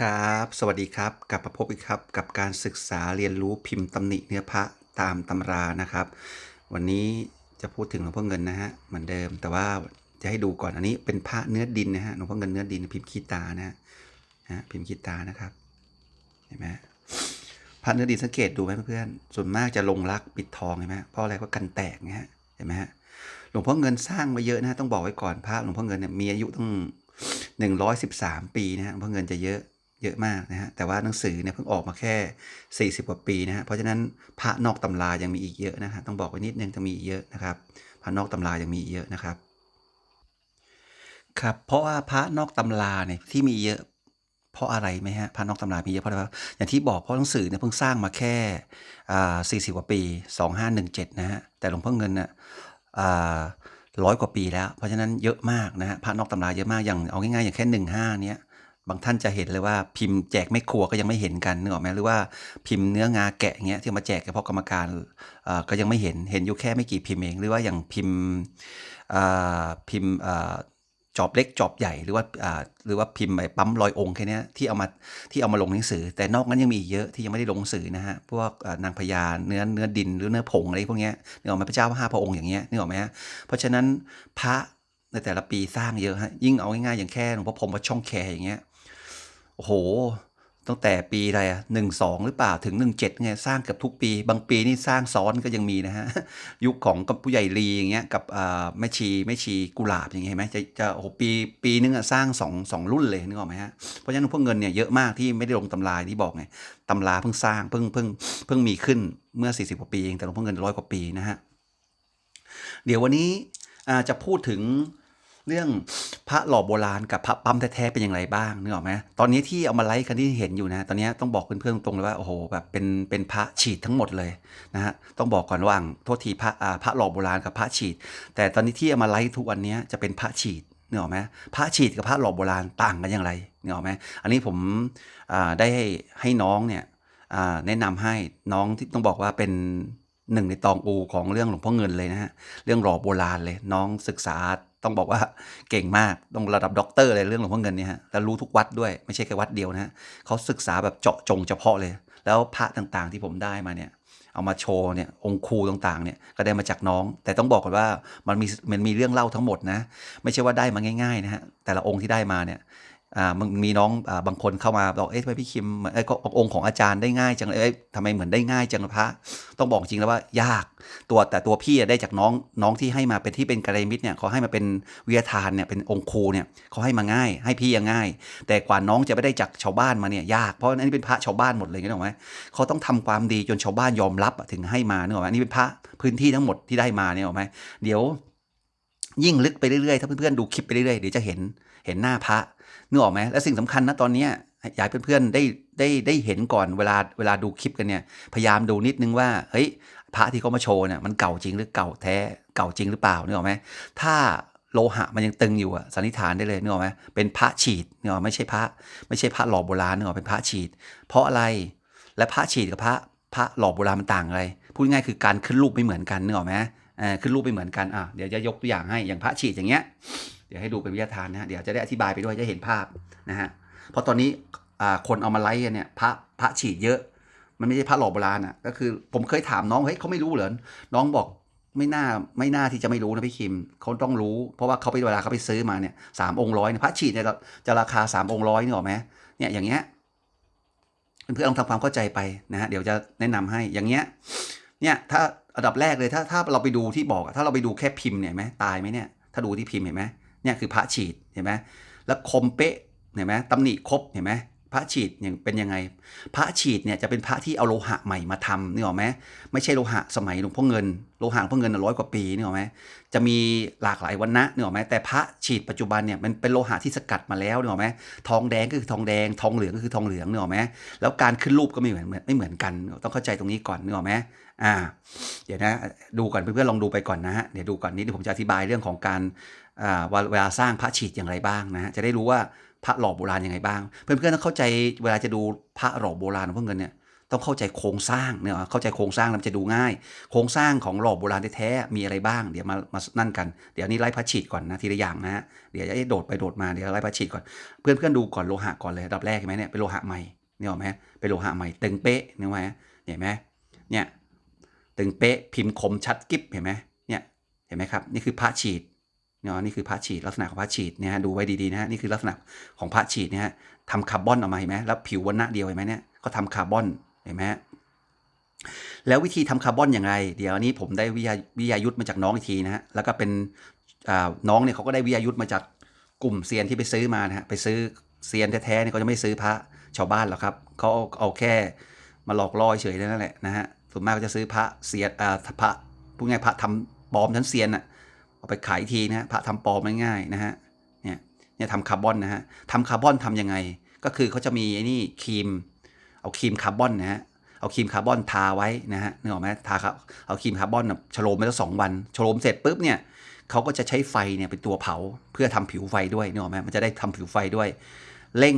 ครับ สวัสดีครับ กลับมาพบอีกครับ กับการศึกษาเรียนรู้พิมพ์ตำหนิเนื้อพระตามตำรานะครับ วันนี้จะพูดถึงหลวงพ่อเงินนะฮะเหมือนเดิม แต่ว่าจะให้ดูก่อนอันนี้เป็นพระเนื้อดินนะฮะหลวงพ่อเงินเนื้อดินพิมพ์ขีตานะฮะพิมพ์ขีตานะครับเห็นไหมพระเนื้อดินสังเกตดูไหมเพื่อนส่วนมากจะลงรักปิดทองเห็นไหมเพราะอะไรก็กันแตกนะฮะเห็นไหมฮะหลวงพ่อเงินสร้างมาเยอะนะฮะต้องบอกไว้ก่อนพระหลวงพ่อเงินเนี่ยมีอายุตั้งหนึ่งร้อยสิบสามปีนะฮะเพราะเงินจะเยอะ เยอะมากนะฮะ แต่ว่าหนังสือเนี่ยเพิ่งออกมาแค่สี่สิบกว่าปีนะฮะ เพราะฉะนั้นพระนอกตำรายังมีอีกเยอะนะฮะ ต้องบอกไว้นิดนึงจะมีอีกเยอะนะครับ พระนอกตำรายังมีอีกเยอะนะครับ ครับ เพราะว่าพระนอกตำราเนี่ยที่มีเยอะ เพราะอะไรไหมฮะ พระนอกตำรามีเยอะเพราะอะไรอย่างที่บอกเพราะหนังสือเนี่ยเพิ่งสร้างมาแค่อ่าสี่สิบกว่าปีสองห้าหนึ่งเจ็ดนะฮะ แต่หลวงพ่อเงินน่ะอ่าร้อยกว่าปีแล้ว เพราะฉะนั้นเยอะมากนะฮะ พระนอกตำราเยอะมาก อย่างเอาง่ายๆอย่างแค่หนึ่งห้าเนี้ย บางท่านจะเห็นเลยว่าพิมพ์แจกไม่ครัวก็ยังไม่เห็นกันนึกออกไหมหรือว่าพิมพ์เนื้องาแกะอย่างเงี้ยที่มาแจกเฉพาะกรรมการอ่าก็ยังไม่เห็นเห็นอยู่แค่ไม่กี่พิมพ์เอง หรือว่าอย่างพิมพ์อ่าพิมพ์อ่าจอบเล็กจอบใหญ่หรือว่าอ่าหรือว่าพิมพ์ไปปั๊มรอยองค์แค่นี้ที่เอามาที่เอามาลงหนังสือ แต่นอกนั้นยังมีอีกเยอะที่ยังไม่ได้ลงหนังสือนะฮะพวกอ่านางพญาเนื้อเนื้อดินหรือเนื้อผงอะไรพวกเนี้ยนึกออกไหมพระเจ้าห้าพระองค์อย่างเงี้ยนึกออกไหมฮะเพราะฉะนั้นพระในแต่ละปีสร้างเยอะฮะยิ่งเอาง่ายๆอย่างแค่หลวงพ่อพรมวัดช่องแคอย่างเงี้ย โอ้โห ตั้งแต่ปีอะไรอะหนึ่งสองหรือเปล่าถึงหนึ่งเจ็ดไงสร้างเกือบทุกปี บางปีนี่สร้างซ้อนก็ยังมีนะฮะ ยุคของกับผู้ใหญ่ลีอย่างเงี้ยกับอ่าแม่ชีแม่ชีกุหลาบอย่างเงี้ยไหมจะจะโอ้โหปีปีนึงอะสร้างสองสองรุ่นเลยนึกออกไหมฮะ เพราะฉะนั้นพวกเงินเนี่ยเยอะมากที่ไม่ได้ลงตำราที่บอกไงตำราเพิ่งสร้างเพิ่งเพิ่งเพิ่งมีขึ้นเมื่อ 40กว่าปีเองแต่หลวงพ่อเงินร้อยกว่าปีนะฮะเดี๋ยววันนี้จะพูดถึง เรื่องพระหล่อโบราณกับพระปั๊มแท้ๆเป็นอย่างไรบ้างนึกออกไหมตอนนี้ที่เอามาไลฟ์กันที่เห็นอยู่นะ ตอนนี้ต้องบอกเพื่อนๆตรงเลยว่าโอ้โหแบบเป็นเป็นพระฉีดทั้งหมดเลยนะฮะต้องบอกก่อนว่างโทษทีพระอ่าพระหล่อโบราณกับพระฉีด แต่ตอนนี้ที่เอามาไลฟ์ทุกวันนี้จะเป็นพระฉีดนึกออกไหมพระฉีดกับพระหล่อโบราณต่างกันอย่างไรนึกออกไหมอันนี้ผมอ่าได้ให้ให้น้องเนี่ยอ่าแนะนำให้น้องที่ต้องบอกว่าเป็นหนึ่งในตองอูของเรื่องหลวงพ่อเงินเลยนะฮะเรื่องหล่อโบราณเลยน้องศึกษา ต้องบอกว่าเก่งมากต้องระดับด็อกเตอร์เลยเรื่องหลวงพ่อเงินเนี่ยฮะแล้วรู้ทุกวัดด้วยไม่ใช่แค่วัดเดียวนะฮะเขาศึกษาแบบเจาะจงเฉพาะเลย แล้วพระต่างๆที่ผมได้มาเนี่ยเอามาโชว์เนี่ยองคูต่างๆเนี่ยก็ได้มาจากน้อง แต่ต้องบอกก่อนว่ามันมีมันมีเรื่องเล่าทั้งหมดนะ ไม่ใช่ว่าได้มาง่ายๆนะฮะแต่ละองค์ที่ได้มาเนี่ย มันมีน้องอ่าบางคนเข้ามาบอกเอ๊ะทำไมพี่คิมเอ้ก็องค์ของอาจารย์ได้ง่ายจังเลยเอ้ยทำไมเหมือนได้ง่ายจังพระ ต้องบอกจริงแล้วว่ายากตัวแต่ตัวพี่ได้จากน้องน้องที่ให้มาเป็นที่เป็นกระไรมิตรเนี่ยเขาให้มาเป็นวิทยาทานเนี่ยเป็นองค์ครูเนี่ยเขาให้มาง่าย ให้พี่ยังง่าย แต่กว่าน้องจะไม่ได้จากชาวบ้านมาเนี่ยยากเพราะอันนี้เป็นพระชาวบ้านหมดเลยนึกออกไหมเขาต้องทำความดีจนชาวบ้านยอมรับถึงให้มานึกออกไหมนนี้เป็นพระพื้นที่ทั้งหมดที่ได้มาเนี่ยออกไหมเดี๋ยวยิ่งลึกไปเรื่อยๆ ถ้าเพื่อนๆดูคลิปไปเรื่อยๆ เดี๋ยวจะเห็น เห็นหน้าพระ นึกออกไหมและสิ่งสำคัญนะตอนนี้อยากเพื่อนๆได้ได้ได้เห็นก่อนเวลาเวลาดูคลิปกันเนี่ยพยายามดูนิดนึงว่าเฮ้ยพระที่เขามาโชว์เนี่ยมันเก่าจริงหรือเก่าแท้เก่าจริงหรือเปล่านึกออกไหมถ้าโลหะมันยังตึงอยู่อะสันนิษฐานได้เลยนึกออกไหมเป็นพระฉีดนึกออกไม่ใช่พระ ไม่ใช่พระหล่อโบราณนึกออกเป็นพระฉีด เพราะอะไรและพระฉีดกับพระพระหล่อโบราณมันต่างอะไรพูดง่ายคือการขึ้นรูปไม่เหมือนกันนึกออกไหมเออขึ้นรูปไม่เหมือนกันอะเดี๋ยวจะยกตัวอย่างให้อย่างพระฉีดอย่างเงี้ย เดี๋ยวให้ดูเป็นวิทยาทานนะฮะเดี๋ยวจะได้อธิบายไปด้วยจะเห็นภาพนะฮะเพราะตอนนี้คนเอามาไลฟ์เนี่ยพระพระฉีดเยอะ มันไม่ใช่พระหล่อโบราณอะก็คือผมเคยถามน้องเฮ้ยเขาไม่รู้เหรอน้องบอกไม่น่าไม่น่าที่จะไม่รู้นะพี่คิมเขาต้องรู้ เพราะว่าเขาไปเวลาเขาไปซื้อมาเนี่ยสามองค์ร้อยเนี่ยพระฉีดเนี่ยจะราคาสามองค์ร้อยนี่หรอไหมเนี่ยอย่างเงี้ยเพื่อนลองทำความเข้าใจไปนะฮะเดี๋ยวจะแนะนำให้อย่างเงี้ยเนี่ยถ้าอันดับแรกเลยถ้าถ้าเราไปดูที่บอกถ้าเราไปดูแค่พิมพ์เนี่ยไหมตายไหมเนี่ยถ้าดูที่พิมพ์เห็นไหม เนี่ยคือพระฉีดเห็นไหมแล้วคมเป๊ะเห็นไหมตำหนิครบเห็นไหมพระฉีดอย่างเป็นยังไง พระฉีดเนี่ยจะเป็นพระที่เอาโลหะใหม่มาทำนี่หรอไหมไม่ใช่โลหะสมัยหลวงพ่อเงินโลหะหลวงพ่อเงินร้อยกว่าปีนี่หรอไหมจะมีหลากหลายวันนะนี่หรอไหมแต่พระฉีดปัจจุบันเนี่ยมันเป็นโลหะที่สกัดมาแล้วนี่หรอไหมทองแดงก็คือทองแดง ทองเหลืองก็คือทองเหลืองนี่หรอไหมแล้วการขึ้นรูปก็ไม่เหมือนไม่เหมือนกัน ต้องเข้าใจตรงนี้ก่อนนี่หรอไหมอ่า เดี๋ยวนะดูก่อนเพื่อนๆลองดูไปก่อนนะฮะเดี๋ยวดูก่อนนี้เดี๋ยวผมจะอธิบายเรื่องของการ เวลาสร้างพระฉีดอย่างไรบ้างนะฮะจะได้รู้ว่าพระหล่อโบราณยังไงบ้าง เพื่อนๆต้องเข้าใจเวลาจะดูพระหล่อโบราณของพวกเงินเนี่ยต้องเข้าใจโครงสร้างเนี่ยเข้าใจโครงสร้างแล้วมันจะดูง่าย โครงสร้างของหล่อโบราณแท้ๆมีอะไรบ้าง เดี๋ยวมามานั่นกันเดี๋ยวนี้ไล่พระฉีดก่อนนะทีละอย่างนะฮะเดี๋ยวจะโดดไปโดดมาเดี๋ยวไล่พระฉีดก่อนเพื่อนเพื่อนๆดูก่อนโลหะก่อนเลยดับแรกเห็นไหมเนี่ยเป็นโลหะใหม่เนี่ยหรอไหมเป็นโลหะใหม่ตึงเป๊ะเนี่ยไหมเห็นไหมเนี่ยตึงเป๊ะพิมพ์คมชัดกิ๊บเห็นไหมเนี่ยเห็นไหมครับนี่คือพระฉีด เนี่ยนี่คือพระฉีดลักษณะของพระฉีดเนี่ยฮะดูไว้ดีๆนะฮะนี่คือลักษณะของพระฉีดเนี่ยฮะทำคาร์บอนออกมาเห็นไหมแล้วผิววันณะเดียวเห็นไหมเนี่ยก็ทำคาร์บอนเห็นไหมฮะแล้ววิธีทำคาร์บอนอย่างไร เดี๋ยวนี้ผมได้วิทยาวิทยายุทธมาจากน้องอีกทีนะฮะแล้วก็เป็นน้องเนี่ยเขาก็ได้วิทยายุทธมาจากกลุ่มเซียนที่ไปซื้อมานะฮะไปซื้อเซียนแท้ๆเนี่ยเขาจะไม่ซื้อพระชาวบ้านหรอกครับเขาเอาแค่มาหลอกล่อเฉยๆนั่นแหละนะฮะส่วนมากก็จะซื้อพระเซียนพระพูดง่ายพระทำปลอมชั้นเซียนอะ เอาไปขายทีนะฮะพระทำปลอมง่ายๆนะฮะเนี่ยเนี่ยทำคาร์บอนนะฮะทำคาร์บอนทำยังไง ก็คือเขาจะมีไอ้นี่ครีม เอาครีมคาร์บอนนะฮะเอาครีมคาร์บอนทาไว้นะฮะนึกออกไหมทาครับเอาครีมคาร์บอนฉโลมไปสักสองวันฉโลมเสร็จปุ๊บเนี่ยเขาก็จะใช้ไฟเนี่ยเป็นตัวเผาเพื่อทำผิวไฟด้วยนึกออกไหมมันจะได้ทำผิวไฟด้วย เร่ง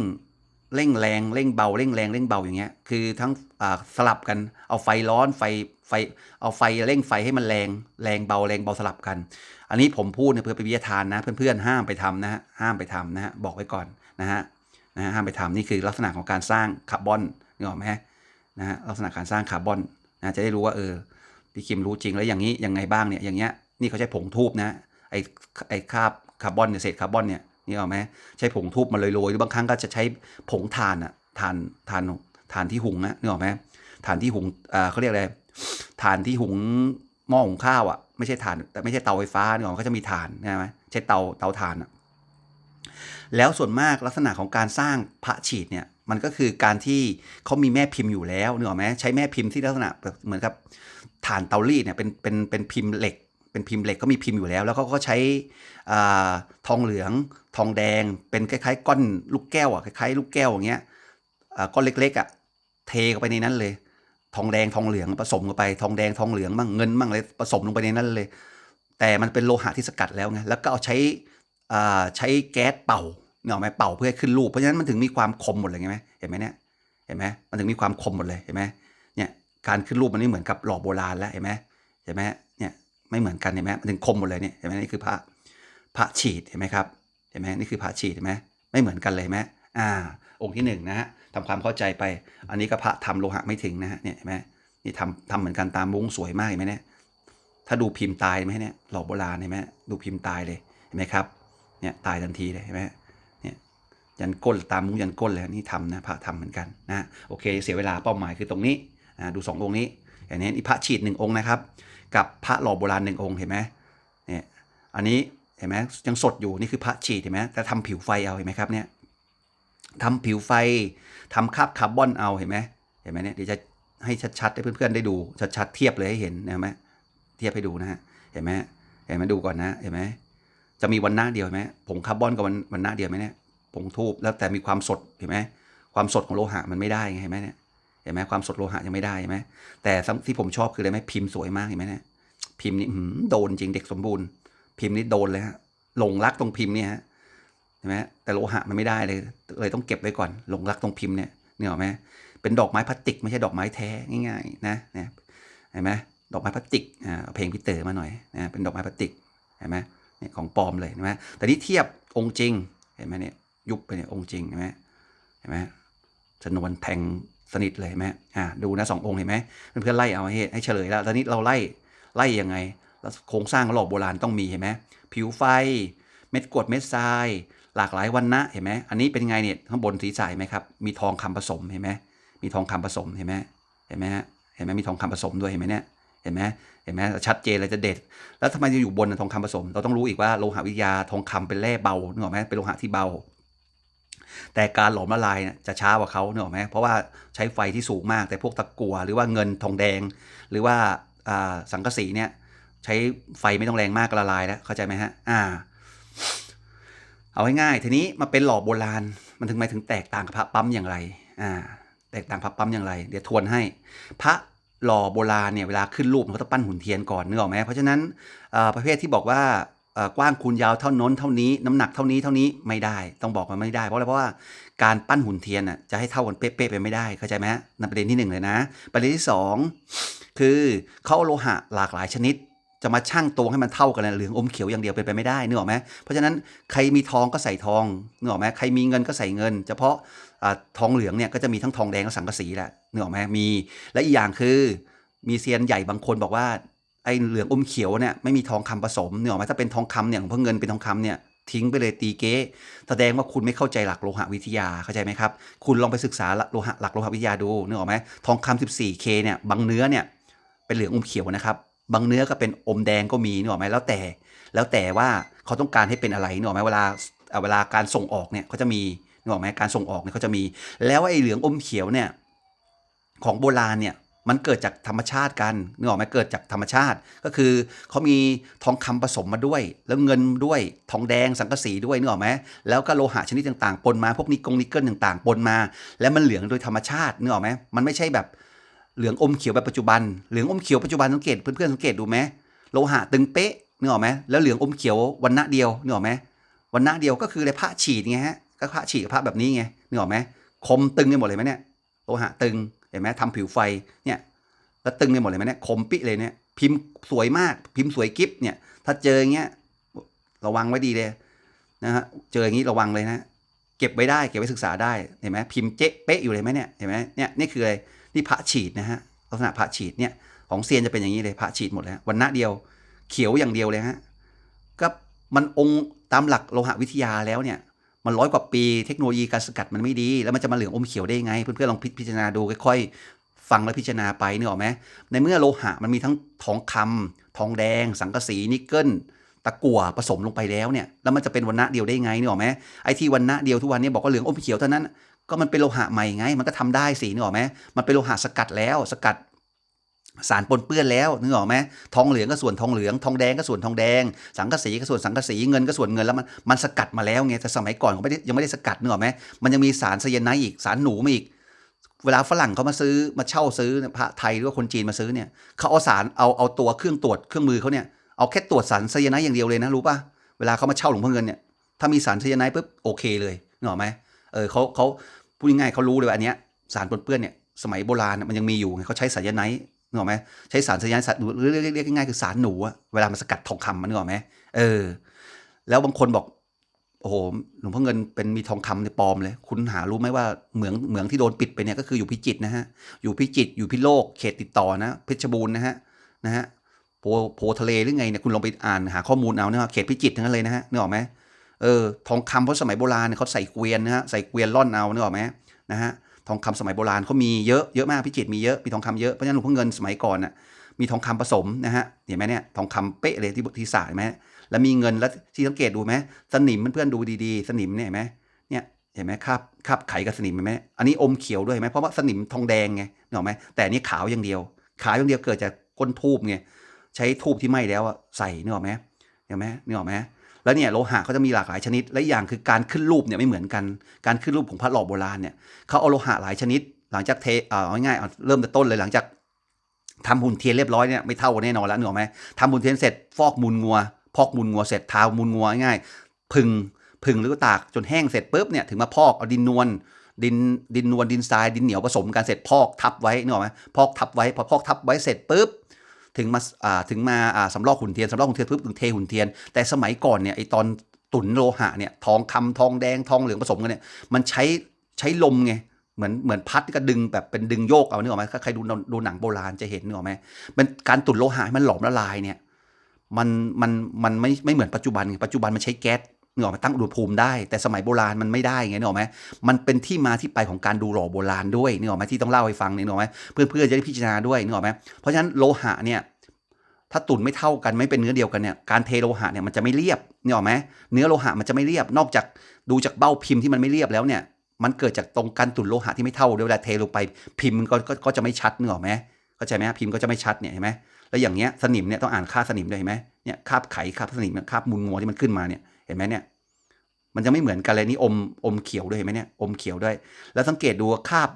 เร่งแรงเร่งเบาเร่งแรงเร่งเบาอย่างเงี้ยคือทั้งอ่าสลับกันเอาไฟร้อนไฟไฟเอาไฟเร่งไฟให้มันแรงแรงเบาแรงเบาสลับกัน อันนี้ผมพูดเนี่ยเพื่อเป็นวิทยาทานนะ เพื่อนๆห้ามไปทำนะฮะห้ามไปทำนะฮะบอกไว้ก่อนนะฮะนะฮะห้ามไปทำนี่คือลักษณะของการสร้างคาร์บอนนึกออกไหมนะฮะลักษณะการสร้างคาร์บอนนะจะได้รู้ว่าเออพี่คิมรู้จริงแล้วอย่างนี้ยังไงบ้างเนี่ยอย่างเงี้ยนี่เขาใช้ผงทูบนะไอไอคาบคาร์บอนเนี่ยเศษคาร์บอนเนี่ยนี่เอาไหมใช้ผงทูบมาโรยๆหรือบางครั้งก็จะใช้ผงถ่านอะถ่านถ่านถ่านที่หุงนะนึกออกไหมถ่านที่หุงอ่าเขาเรียกอะไรถ่านที่หุงหม้อหุงข้าวอะ ไม่ใช่ถ่าน แต่ไม่ใช่เตาไฟฟ้านึกออกเขาจะมีถ่านใช่ไหมใช้เตาเตาถ่านอะแล้วส่วนมากลักษณะของการสร้างพระฉีดเนี่ยมันก็คือการที่เขามีแม่พิมพ์อยู่แล้วเนึกออไหมใช้แม่พิมพ์ที่ลักษณะแบบเหมือนกับฐานเตารีดเนี่ยเป็นเป็นเป็นพิมพ์เหล็ก เป็นพิมพ์เหล็กก็มีพิมพ์อยู่แล้ว แล้วเขาก็ใช้ทองเหลืองทองแดง เป็นคล้ายๆ ก้อนลูกแก้วอะคล้ายๆ ลูกแก้วอย่างเงี้ยก้อนเล็กๆอะเทเข้าไปในนั้นเลย ทองแดงทองเหลืองผสมเข้าไปทองแดงทองเหลืองบ้างเงินบ้างเลยผสมลงไปในนั้นเลย แต่มันเป็นโลหะที่สกัดแล้วไงแล้วก็เอาใช้อ่าใช้แก๊สเป่าเนาะไหมเป่าเพื่อให้ขึ้นรูปเพราะฉะนั้นมันถึงมีความคมหมดเลยไงไหมเห็นไหมเนี่ยเห็นไหมมันถึงมีความคมหมดเลยเห็นไหมเนี่ยการขึ้นรูปมันไม่เหมือนกับหล่อโบราณแล้วเห็นไหมเห็นไหมเนี่ยไม่เหมือนกันเห็นไหมมันถึงคมหมดเลยเนี่ยเห็นไหมนี่คือพระพระฉีดเห็นไหมครับเห็นไหมนี่คือพระฉีดเห็นไหมไม่เหมือนกันเลยไหมอ่า องค์ที่หนึ่งนะฮะ ทำความเข้าใจไป อันนี้ก็พระทำโลหะไม่ถึงนะฮะเนี่ยเห็นไหมนี่ทำทำเหมือนกันตามมุ้งสวยมากเห็นไหมเนี่ยถ้าดูพิมพ์ตายไหมเนี่ยหล่อโบราณเห็นไหมดูพิมพ์ตายเลยเห็นไหมครับเนี่ยตายทันทีเลยเห็นไหมเนี่ยยันก้นตามมุ้งยันก้นเลยนี่ทำนะพระทำเหมือนกันนะโอเค เสียเวลาเป้าหมายคือตรงนี้อ่าดูสององค์นี้อย่างนี้นี่พระฉีดหนึ่งองค์นะครับ กับพระหล่อโบราณหนึ่งองค์เห็นไหมเนี่ยอันนี้เห็นไหมยังสดอยู่นี่คือพระฉีดเห็นไหมแต่ทำผิวไฟเอาเห็นไหมครับเนี่ย ทำผิวไฟทำคาบคาร์บอนเอาเห็นไหมเห็นไหมเนี่ยเดี๋ยวจะให้ชัดๆให้เพื่อนๆได้ดูชัดๆเทียบเลยให้เห็นนะไหมเทียบให้ดูนะฮะเห็นไหมเห็นไหมดูก่อนนะเห็นไหมจะมีวันหน้าเดียวไหมผงคาร์บอนกับวันวันหน้าเดียวไหมเนี่ยผงทูบแล้วแต่มีความสดเห็นไหมความสดของโลหะมันไม่ได้ไงเห็นไหมเนี่ยเห็นไหมความสดโลหะยังไม่ได้เห็นไหมแต่ที่ผมชอบคืออะไรไหมพิมพ์สวยมากเห็นไหมเนี่ยพิมพ์นี้โดนจริงเด็กสมบูรณ์ พิมพ์นี่โดนเลยฮะหลงรักตรงพิมพ์เนี่ยฮะ เห็นไหมแต่โลหะมันไม่ได้เลย เลยต้องเก็บไว้ก่อนหลงรักตรงพิมพ์เนี่ยเนี่ยหรอไหมเป็นดอกไม้พลาสติกไม่ใช่ดอกไม้แท้ง่ายๆนะเนี่ยเห็นไหมดอกไม้พลาสติกอ่าเพลงพี่เต๋อมาหน่อยนะเป็นดอกไม้พลาสติกเห็นไหมเนี่ยของปลอมเลยเห็นไหมแต่นี่เทียบองค์จริงเห็นไหมเนี่ยยุบไปเนี่ยองค์จริงเห็นไหมเห็นไหมจำนวนแทงสนิทเลยเห็นไหมอ่าดูนะสององค์เห็นไหมเพื่อนๆไล่เอาให้ให้เฉลยแล้วตอนนี้เราไล่ไล่ยังไงโครงสร้างของหล่อโบราณต้องมีเห็นไหมผิวไฟเม็ดกรวดเม็ดทราย หลากหลายวันนะเห็นไหมอันนี้เป็นไงเนี่ยข้างบนศีรษะเห็นไหมครับมีทองคำผสมเห็นไหมมีทองคำผสมเห็นไหมเห็นไหมฮะเห็นไหมมีทองคำผสมด้วยเห็นไหมเนี่ยเห็นไหมเห็นไหมชัดเจนเลยจะเด็ด แล้วทำไมจะอยู่บนทองคำผสม เราต้องรู้อีกว่าโลหะวิทยาทองคำเป็นแร่เบาเนึกออกไหมเป็นโลหะที่เบา แต่การหลอมละลายจะช้ากว่าเขาเนกอะไหมเพราะว่าใช้ไฟที่สูงมาก แต่พวกตะกั่วหรือว่าเงินทองแดง หรือว่าอ่าสังกะสีเนี่ยใช้ไฟไม่ต้องแรงมากก็ละลายแล้วเข้าใจไหมฮะอ่า เอาง่ายๆทีนี้มาเป็นหล่อโบราณ มันถึงหมายถึงแตกต่างกับพระปั๊มอย่างไรอ่าแตกต่างพระปั๊มอย่างไร เดี๋ยวทวนให้ พระหล่อโบราณเนี่ยเวลาขึ้นรูปมันก็ต้องปั้นหุ่นเทียนก่อนนึกออกไหมเพราะฉะนั้นประเภทที่บอกว่ากว้างคูณยาวเท่าน้นเท่านี้น้ำหนักเท่านี้เท่านี้ไม่ได้ต้องบอกมันไม่ได้เพราะอะไรเพราะว่าการปั้นหุ่นเทียนอะจะให้เท่ากันเป๊ะๆไปไม่ได้เข้าใจไหมนั่นประเด็นที่หนึ่งเลยนะ ประเด็นที่สองคือเขาเอาโลหะหลากหลายชนิด จะมาชั่งตวงให้มันเท่ากันนะเหลืองอมเขียวอย่างเดียวเป็นไปไม่ได้นึกออกไหมเพราะฉะนั้นใครมีทองก็ใส่ทองนึกออกไหมใครมีเงินก็ใส่เงิน เฉพาะทองเหลืองเนี่ยก็จะมีทั้งทองแดงและสังกะสีแหละนึกออกไหมมีและอีกอย่างคือ มีเซียนใหญ่บางคนบอกว่าไอ้เหลืองอมเขียวเนี่ยไม่มีทองคำผสมเนี่ยหรอกไหมถ้าเป็นทองคำเนี่ยของพวกเงินเป็นทองคำเนี่ยทิ้งไปเลยตีเก๊แสดงว่าคุณไม่เข้าใจหลักโลหะวิทยาเข้าใจไหมครับ คุณลองไปศึกษาโลหะหลักโลหะวิทยาดูนึกออกไหมทองคำ 14K เนี่ยบางเนื้อเนี่ยเป็นเหลืองอมเขียวนะครับ บางเนื้อก็เป็นอมแดงก็มีนึกออกไหมแล้วแต่ แล้วแต่ว่าเขาต้องการให้เป็นอะไรนึกออกไหมเวลาเอ่อเวลาการส่งออกเนี่ยเขาจะมีนึกออกไหมการส่งออกเนี่ยเขาจะมี แล้วไอ้เหลืองอมเขียวเนี่ยของโบราณเนี่ยมันเกิดจากธรรมชาติกันนึกออกไหมเกิดจากธรรมชาติ ก็คือเขามีทองคำผสมมาด้วย แล้วเงินด้วยทองแดงสังกะสีด้วยนึกออกไหมแล้วก็โลหะชนิดต่างๆปนมาพวกนิกงนิกเกิลต่างๆปนมา แล้วมันเหลืองโดยธรรมชาตินึกออกไหมมันไม่ใช่แบบ เหลืองอมเขียวแบบปัจจุบัน เหลืองอมเขียวปัจจุบันสังเกตเพื่อนๆสังเกตดูไหมโลหะตึงเป๊ะนึกออกไหมแล้วเหลืองอมเขียววันณะเดียวนึกออกไหมวันณะเดียวก็คืออะไรพระฉีดไงฮะก็พระฉีดพระแบบนี้ไงนึกออกไหมคมตึงกันหมดเลยไหมเนี่ยโลหะตึงเห็นไหมทำผิวไฟเนี่ยแล้วตึงกันหมดเลยไหมเนี่ยคมปิเลยเนี่ยพิมพ์สวยมากพิมพ์สวยกิฟเนี่ย ถ้าเจออย่างเงี้ยระวังไว้ดีเลยนะฮะเจออย่างนี้ระวังเลยนะ เก็บไว้ได้เก็บไว้ศึกษาได้เห็นไหมพิมพ์เจ๊เป๊ะอยู่เลยไหมเนี่ยเห็นไหมเนี่ยนี่คืออะไร นี่พระฉีดนะฮะลักษณะพระฉีดเนี่ยของเซียนจะเป็นอย่างนี้เลยพระฉีดหมดเลยวันหน้าเดียวเขียวอย่างเดียวเลยฮะก็มันองค์ตามหลักโลหะวิทยาแล้วเนี่ยมันร้อยกว่าปีเทคโนโลยีการสกัดมันไม่ดี แล้วมันจะมาเหลืองอมเขียวได้ยังไง เพื่อนๆลองพิพจารณาดูค่อยๆฟังและพิจารณาไปนึกออกไหมในเมื่อโลหะมันมีทั้งทองคำทองแดง สังกะสีนิกเกิลตะกั่วผสมลงไปแล้วเนี่ยแล้วมันจะเป็นวันณะเดียวได้ไงนึกออกไหมไอที่วันณะเดียวทุกวันนี้บอกว่าเหลืองอมเขียวเท่านั้น ก็มันเป็นโลหะใหม่ไง มันก็ทำได้สินึกออกไหมมันเป็นโลหะสกัดแล้วสกัดสารปนเปื้อนแล้วนึกออกไหมทองเหลืองก็ส่วนทองเหลือง ทองแดงก็ส่วนทองแดง สังกะสีก็ส่วนสังกะสีเงินก็ส่วนเงินแล้วมันมันสกัดมาแล้วไงแต่สมัยก่อนเขาไม่ได้ยังไม่ได้สกัดนึกออกไหมมันยังมีสารไซยาไนด์อีกสารหนูมาอีก เวลาฝรั่งเขามาซื้อมาเช่าซื้อเนี่ยพระไทยหรือว่าคนจีนมาซื้อเนี่ยเขาเอาสารเอาเอาตัวเครื่องตรวจเครื่องมือเขาเนี่ยเอาแค่ตรวจสารไซยาไนด์อย่างเดียวเลยนะรู้ป่ะเวลาเขามาเช่าหลวงพ่อเงินเนี่ยถ้ามีสารไซยาไนด์ปุ๊บโอเคเลยนึกออกไหม เออเขาเขาพูดง่ายๆเขารู้เลยว่าอันเนี้ยสารปนเปื้อนเนี่ยสมัยโบราณมันยังมีอยู่ไงเขาใช้ไซยาไนด์นึกออกไหมใช้สารไซยาไนด์หรือเรียกเรียกง่ายๆคือสารหนูอะเวลามันสกัดทองคำมันนึกออกไหมเออ แล้วบางคนบอกโอ้โหหลวงพ่อเงินเป็นมีทองคำในปลอมเลย คุณหารู้ไหมว่าเหมืองเหมืองที่โดนปิดไปเนี่ยก็คืออยู่พิจิตนะฮะ อยู่พิจิตอยู่พิโลกเขตติดต่อนะ เพชรบูรณ์นะฮะนะฮะโพโพทะเลหรือไงเนี่ยคุณลองไปอ่านหาข้อมูลเอาเนะฮะเขตพิจิตทั้งนั้นเลยนะฮะนึกออกไหม เออทองคำเพราะสมัยโบราณเขาใส่เกวียนนะฮะใส่เกวียนล่อนเอานึกออกไหมนะฮะทองคำสมัยโบราณเขามีเยอะเยอะมากพิจิตรมีเยอะมีทองคำเยอะเพราะฉะนั้นหลวงพ่อเงินสมัยก่อนน่ะมีทองคำผสมนะฮะเห็นไหมเนี่ยทองคำเป๊ะเลยที่ที่สายไหมแล้วมีเงินแล้วที่สังเกตดูไหมสนิมเพื่อนๆดูดีๆ สนิมเนี่ยเห็นไหมเนี่ยเห็นไหมคราบคราบไขกับสนิมเห็นไหมอันนี้อมเขียวด้วยเห็นไหมเพราะว่าสนิมทองแดงไงนึกออไหมแต่อันนี้ขาวอย่างเดียว ขาวอย่างเดียวเกิดจากก้นทูบไงใช้ทูบที่ไหม้แล้วอะใส่เนึกออไหมเห็นไหมเนึกออไหม แล้วเนี่ยโลหะเขาจะมีหลากหลายชนิด และอย่างคือการขึ้นรูปเนี่ยไม่เหมือนกัน การขึ้นรูปของพระหล่อโบราณเนี่ยเขาเอาโลหะหลายชนิด หลังจากเทเอ่อเอาง่ายๆเอาเริ่มแต่ต้นเลยหลังจากทำหุ่นเทียนเรียบร้อยเนี่ยไม่เท่าแน่นอนแล้วนึกออกไหมทำหุ่นเทียนเสร็จฟอกมูลงัว พอกมูลงัวเสร็จทามูลงัวง่ายพึ่งพึ่งหรือก็ตากจนแห้งเสร็จปุ๊บเนี่ยถึงมาพอกเอาดินนวลดินดินนวลดินทรายดินเหนียวผสมกันเสร็จพอกทับไว้นึกออกไหมพอกทับไว้พอพอกทับไว้เสร็จปุ๊บ ถึงมาถึงมาสำลอกหุ่นเทียนสำลอกหุ่นเทียนปุ๊บถึงเทหุ่นเทียน แต่สมัยก่อนเนี่ยไอตอนตุนโลหะเนี่ยทองคำทองแดงทองเหลืองผสมกันเนี่ยมันใช้ใช้ลมไงเหมือนเหมือนพัดก็ดึงแบบเป็นดึงโยกเอาเนื้อออกไหมถ้าใครดูดูหนังโบราณจะเห็นเนื้อออกไหมมันการตุนโลหะมันหลอมละลายเนี่ยมันมันมันไม่ไม่เหมือนปัจจุบันไงปัจจุบันมันใช้แก๊ส เนื้อออกมาตั้งอุณหภูมิได้ แต่สมัยโบราณมันไม่ได้ไงเนื้อออกไหมมันเป็นที่มาที่ไปของการดูหล่อโบราณด้วยเนื้อออกไหมที่ต้องเล่าให้ฟังเนื้อออกไหมเพื่อนเพื่อนๆจะได้พิจารณาด้วยเนื้อออกไหมเพราะฉะนั้นโลหะเนี่ยถ้าตุนไม่เท่ากันไม่เป็นเนื้อเดียวกันเนี่ยการเทโลหะเนี่ยมันจะไม่เรียบเนี่ยหรอกไหมเนื้อโลหะมันจะไม่เรียบ นอกจากดูจากเบ้าพิมพ์ที่มันไม่เรียบแล้วเนี่ย มันเกิดจากตรงการตุนโลหะที่ไม่เท่าเวลาเทลงไปพิมพ์มันก็ก็จะไม่ชัดเนื้อออกไหมเข้าใจไหมพิมพ์ก็จะไม่ชัดเนี่ยเห็นไหมแล้วอย่างเงี้ยสนิมเนี่ยต้องอ่านค่าสนิมด้วยเห็นไหมเนี่ยคาบไขคาบสนิมคาบมูลงัวที่มันขึ้นมาเนี่ย เห็นไหมเนี่ย มันจะไม่เหมือนกันเลยนี่อมอมเขียวด้วยเห็นไหมเนี่ยอมเขียวด้วย แล้วสังเกตดูคราบ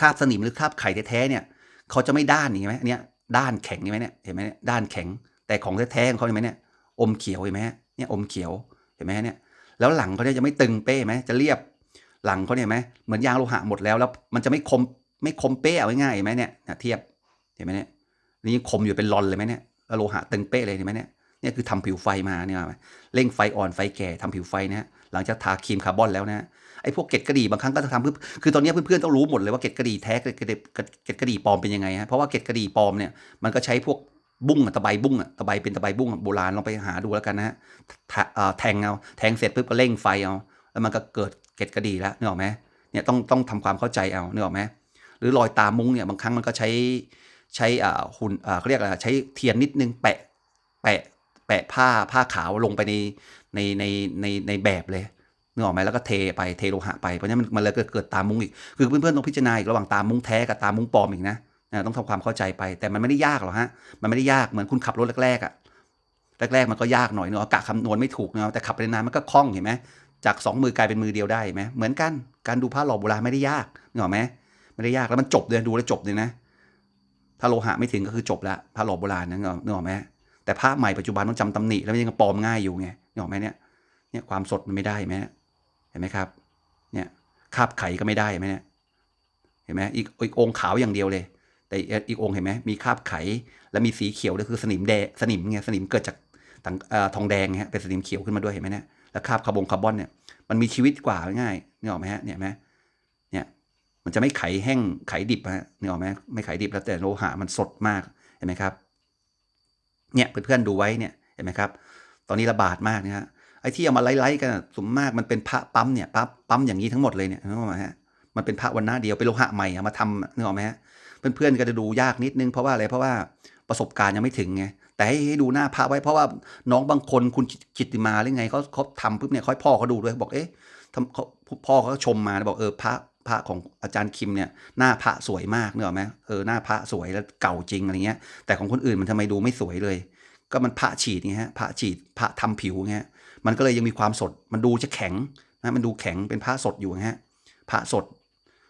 คราบสนิมหรือคราบไข่แท้ๆเนี่ยเขาจะไม่ด้านอย่ไหมอันเนี้ยด้านแข็งใช่ไหมเนี่ยเห็นไหมเนี่ยด้านแข็ง แต่ของแท้ๆของเขาเห็นไหมเนี่ยอมเขียวเห็นไหมเนี่ยอมเขียวเห็นไหมเนี่ยแล้วหลังเขาเนี่ยจะไม่ตึงเป้ไหมจะเรียบหลังเขาเนี่ยไหมเหมือนยางโลหะหมดแล้วแล้วมันจะไม่คมไม่คมเป้เอาง่ายๆเห็นไหมเนี่ยเทียบเห็นไหมเนี่ยนี่คมอยู่เป็นรอนเลยไหมเนี่ยแล้วโลหะตึงเป้เลยเห็นไหมเนี่ย เนี่ยคือทำผิวไฟมาเนี่ยเห็นไหมเร่งไฟอ่อนไฟแก่ทำผิวไฟนะฮะหลังจากทาครีมคาร์บอนแล้วนะไอ้พวกเกล็ดกระดี่บางครั้งก็จะทำเพื่อคือตอนนี้เพื่อนๆต้องรู้หมดเลยว่าเกล็ดกระดี่แท้เกล็ดกเกล็ดกระดี่ปลอมเป็นยังไงฮะเพราะว่าเกล็ดกระดี่ปลอมเนี่ยมันก็ใช้พวกบุ้งตะไบบุ้งอะตะไบเป็นตะไบบุ้งโบราณลองไปหาดูแล้วกันนะฮะแทงเอาแทงเสร็จปุ๊บก็เร่งไฟเอาแล้วมันก็เกิดเกล็ดกระดี่แล้วนึกออกไหมเนี่ยต้องต้องทำความเข้าใจเอานึกออกไหมหรือรอยตามุ้งเนี่ยบางครั้งมันก็ใช้ใช้อ่าหุ่นเขาเรียกอะไรใช้เทียนนิดนึงแปะแปะ แปะผ้าผ้าขาวลงไปในในในในในแบบเลยนึกออกไหมแล้วก็เทไปเทโลหะไปเพราะนั้นมันเลยเกิดตามุ้งอีกคือเพื่อนๆต้องพิจารณาอีกระหว่างตามุ้งแท้กับตามุ้งปลอมอีกนะต้องทำความเข้าใจไป แต่มันไม่ได้ยากหรอกฮะมันไม่ได้ยากเหมือนคุณขับรถแรกๆอะแรกๆมันก็ยากหน่อยเนาะกะคำนวณไม่ถูกเนาะแต่ขับไปนานมันก็คล่องเห็นไหมจากสองมือกลายเป็นมือเดียวได้ไหมเหมือนกันการดูผ้าหล่อโบราณไม่ได้ยากนึกออกไหมไม่ได้ยากแล้วมันจบเลยดูแล้วจบเลยนะ ถ้าโลหะไม่ถึงก็คือจบละผ้าหล่อโบราณนะนึกออกไหม แต่ผ้าใหม่ปัจจุบันต้องจำตำหนิแล้วมันยังปลอมง่ายอยู่ไงนึกออกไหมเนี่ยเนี่ยความสดมันไม่ได้ไหมเห็นไหมครับ เนี่ยคาบไข่ก็ไม่ได้ไหมเนี่ยเห็นไหมอีกอีกองค์ขาวอย่างเดียวเลย แต่อีกองค์เห็นไหมมีคาบไข่และมีสีเขียวด้วยคือสนิมแดงสนิมไงสนิมเกิดจากตังอทองแดงฮะเป็นสนิมเขียวขึ้นมาด้วยเห็นไหมเนี่ยแล้วคาบคาร์บอนคาร์บอนเนี่ยมันมีชีวิตกว่าง่ายนี่ออกไหมฮะเนี่ยเห็นไหมเนี่ยมันจะไม่ไขแห้งไขดิบฮะนี่ออกไหมไม่ไขดิบแล้วแต่โลหะมันสดมากเห็นไหมครับ เนี่ยเพื่อนๆดูไว้เนี่ยเห็นไหมครับ ตอนนี้ระบาดมากนะฮะไอ้ที่เอามาไล่ๆกันสมมากมันเป็นพระปั๊มเนี่ยปั๊มปั๊มอย่างนี้ทั้งหมดเลยเนี่ยนึกออกไหมฮะมันเป็นพระวันหน้าเดียวเป็นโลหะใหม่เอามาทำนึกออกไหมฮะเพื่อนๆก็จะดูยากนิดนึงเพราะว่าอะไรเพราะว่าประสบการณ์ยังไม่ถึงไงแต่ให้ดูหน้าพระไว้เพราะว่าน้องบางคนคุณจิตติมาหรือไงเขาเขาทำปุ๊บเนี่ยค่อยพ่อเขาดูด้วยบอกเอ๊ะพ่อเขาชมมาบอกเออพระ พระของอาจารย์คิมเนี่ยหน้าพระสวยมากเนอะไหมเออหน้าพระสวยแล้วเก่าจริงอะไรเงี้ย แต่ของคนอื่นมันทำไมดูไม่สวยเลย ก็มันพระฉีดไงฮะพระฉีดพระทำผิวเงี้ยมันก็เลยยังมีความสด มันดูจะแข็งนะมันดูแข็งเป็นพระสดอยู่ฮะพระสด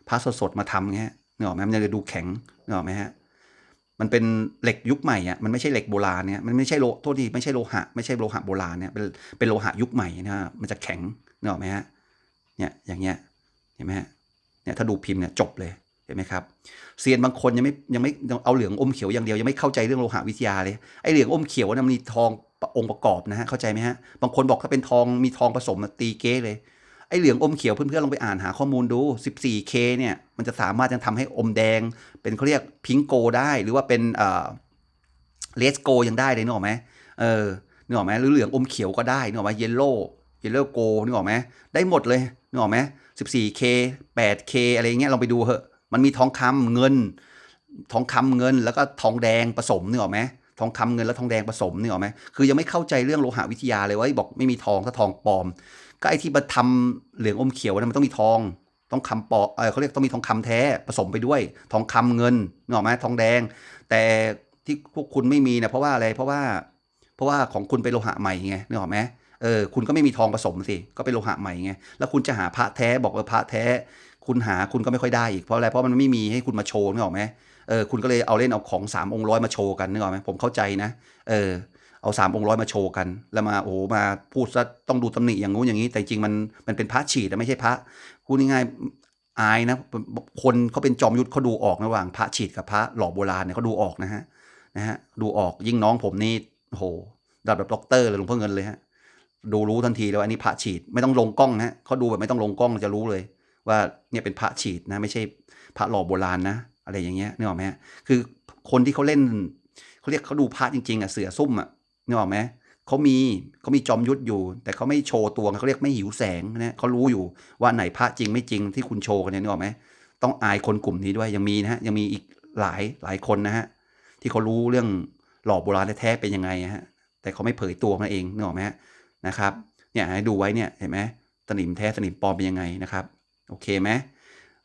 พระสดสดมาทำเงี้ยเนอะไหมมันจะดูแข็งเนออไหมฮะมันเป็นเหล็กยุคใหม่อะ มันไม่ใช่เหล็กโบราณเนี่ย มันไม่ใช่โลโทษทีไม่ใช่โลหะ ไม่ใช่โลหะโบราณเนี่ย เป็น เป็นโลหะยุคใหม่นะฮะมันจะแข็งเนออไหมฮะ เนี่ย อย่างเงี้ย เห็นไหมฮะ เนี่ยถ้าดูพิมพ์เนี่ยจบเลยเห็นไหมครับเซียนบางคนยังไม่ยังไม่เอาเหลืองอมเขียวอย่างเดียวยังไม่เข้าใจเรื่องโลหะวิทยาเลยไอ้เหลืองอมเขียวเนี่ยมันมีทององค์ประกอบนะฮะเข้าใจไหมฮะบางคนบอกถ้าเป็นทองมีทองผสมตีเก้เลยไอ้เหลืองอมเขียวเพื่อนๆลองไปอ่านหาข้อมูลดู 14K เนี่ยมันจะสามารถจะทำให้อมแดง เป็นเขาเรียกพิงโกได้หรือว่าเป็นเอ่อเลสโกยังได้เลยนึกออกไหมเออนึกออกไหมหรือเหลืองอมเขียวก็ได้นึกออกไหมเยลโล่เยลโล่โกนึกออกไหมได้หมดเลยนึกออกไหม 14K 8K อะไรเงี้ยลองไปดูเหอะ มันมีทองคำเงิน ทองคำเงินแล้วก็ทองแดงผสมนึกออกไหมทองคำเงินแล้วทองแดงผสมนึกออกไหมคือยังไม่เข้าใจเรื่องโลหะวิทยาเลยว่าบอกไม่มีทองถ้าทองปลอม ก็ไอ้ที่มาทำเหลืองอมเขียวนะมันต้องมีทองต้องคำปอเออเขาเรียกต้องมีทองคำแท้ผสมไปด้วย ทองคำเงินนึกออกไหมทองแดง แต่ที่พวกคุณไม่มีนะเพราะว่าอะไรเพราะว่า เพราะว่าของคุณเป็นโลหะใหม่ไงนึกออกไหม เออคุณก็ไม่มีทองผสมสิ ก็เป็นโลหะใหม่ไง แล้วคุณจะหาพระแท้บอกว่าพระแท้ คุณหาคุณก็ไม่ค่อยได้อีก เพราะอะไร เพราะมันไม่มีให้คุณมาโชว์นึกออกไหมเออคุณก็เลยเอาเล่นเอาของสามองค์ร้อยมาโชว์กันนึกออกไหมผมเข้าใจนะ เออเอาสามองค์ร้อยมาโชว์กัน แล้วมาโอ้มาพูดซะต้องดูตำหนิอย่างงู้นอย่างนี้ แต่จริงมันมันเป็นพระฉีดไม่ใช่พระพูดง่ายๆอายนะ คนเขาเป็นจอมยุทธเขาดูออกระหว่างพระฉีดกับพระหล่อโบราณเนี่ยเขาดูออกนะฮะนะฮะดูออกยิ่งน้องผมนี่โหระดับแบบด็อกเตอร์เลยหลวงพ่อเงินเลยฮะ ดูรู้ทันทีเลยว่าอันนี้พระฉีดไม่ต้องลงกล้องนะเขาดูแบบไม่ต้องลงกล้องจะรู้เลย ว่าเนี่ยเป็นพระฉีดนะ ไม่ใช่พระหล่อโบราณนะ อะไรอย่างเงี้ยนึกออกไหมฮะคือคนที่เขาเล่นเขาเรียกเขาดูพระจริงๆอะเสือซุ่มอะนึกออกไหมเขามีเขามีจอมยุทธอยู่ แต่เขาไม่โชว์ตัวเขาเรียกไม่หิวแสงนะเขารู้อยู่ว่าไหนพระจริงไม่จริงที่คุณโชว์กันเนี่ยนึกออกไหมต้องอายคนกลุ่มนี้ด้วยยังมีนะฮะยังมีอีกหลายหลายคนนะฮะที่เขารู้เรื่องหล่อโบราณแท้ๆเป็นยังไงฮะแต่เขาไม่เผยตัวมาเองนึกออกไหมฮะ นะครับเนี่ยให้ดูไว้เนี่ยเห็นไหมสนิมแท้สนิมปลอมเป็นยังไงนะครับ โอเคไหม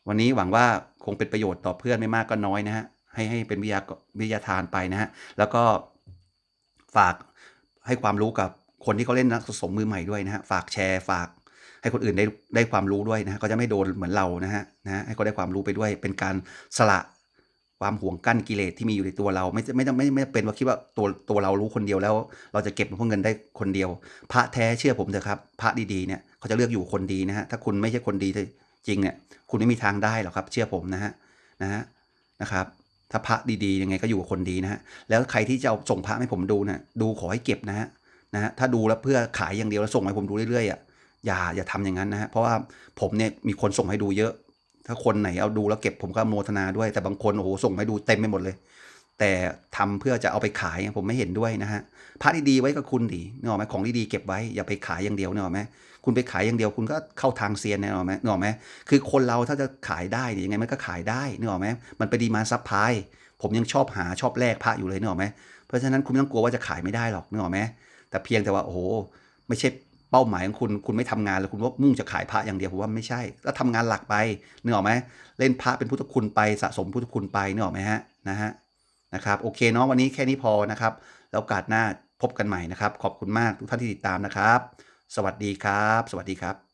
วันนี้หวังว่าคงเป็นประโยชน์ต่อเพื่อนไม่มากก็น้อยนะฮะให้ให้เป็นวิทยาวิทยาทานไปนะฮะแล้วก็ฝากให้ความรู้กับคนที่เขาเล่นนักสะสมมือใหม่ด้วยนะฮะฝากแชร์ฝากให้คนอื่นได้ได้ความรู้ด้วยนะฮะก็จะไม่โดนเหมือนเรานะฮะนะฮะให้เขาได้ความรู้ไปด้วยเป็นการสละ ความห่วงกั้นกิเลสที่มีอยู่ในตัวเรา ไม่ไม่ต้องไม่ไม่เป็นว่าคิดว่าตัวตัวเรารู้คนเดียวแล้ว เราจะเก็บหลวงพ่อเงินได้คนเดียว พระแท้เชื่อผมเถอะครับ พระดีๆเนี่ยเขาจะเลือกอยู่คนดีนะฮะถ้าคุณไม่ใช่คนดีจริงเนี่ยคุณไม่มีทางได้หรอกครับ เชื่อผมนะฮะนะฮะนะครับถ้าพระดีๆยังไงก็อยู่กับคนดีนะฮะแล้วใครที่จะเอาส่งพระให้ผมดูนะดูขอให้เก็บนะฮะนะฮะถ้าดูแล้วเพื่อขายอย่างเดียวแล้วส่งให้ผมดูเรื่อยๆอะอย่าอย่าทำอย่างนั้นนะฮะเพราะว่าผมเนี่ยมีคนส่งให้ดูเยอะ ถ้าคนไหนเอาดูแล้วเก็บผมก็โมทนาด้วย แต่บางคนโอ้โหส่งให้ดูเต็มไปหมดเลย แต่ทำเพื่อจะเอาไปขายผมไม่เห็นด้วยนะฮะพระดีๆไว้กับคุณดีเนออกไหมของดีๆเก็บไว้อย่าไปขายอย่างเดียวเนออกไหมคุณไปขายอย่างเดียวคุณก็เข้าทางเซียนเนออกไหมเนออกไหมคือคนเราถ้าจะขายได้เนี่ยยังไงมันก็ขายได้เนออกไหมมันไปดีมาซับพลายผมยังชอบหาชอบแลกพระอยู่เลยเนออกไหมเพราะฉะนั้นคุณไม่ต้องกลัวว่าจะขายไม่ได้หรอกเนออกไหมแต่เพียงแต่ว่าโอ้โหไม่ใช่ เป้าหมายของคุณคุณไม่ทำงานแล้วคุณว่ามุ่งจะขายพระอย่างเดียวผมว่าไม่ใช่แล้วทำงานหลักไปเนื้ออกไหมเล่นพระเป็นพุทธคุณไปสะสมพุทธคุณไปเนื้อออกไหมฮะนะฮะนะครับโอเคเนาะวันนี้แค่นี้พอนะครับแล้วโอกาสหน้าพบกันใหม่นะครับ ขอบคุณมากทุกท่านที่ติดตามนะครับ สวัสดีครับ สวัสดีครับ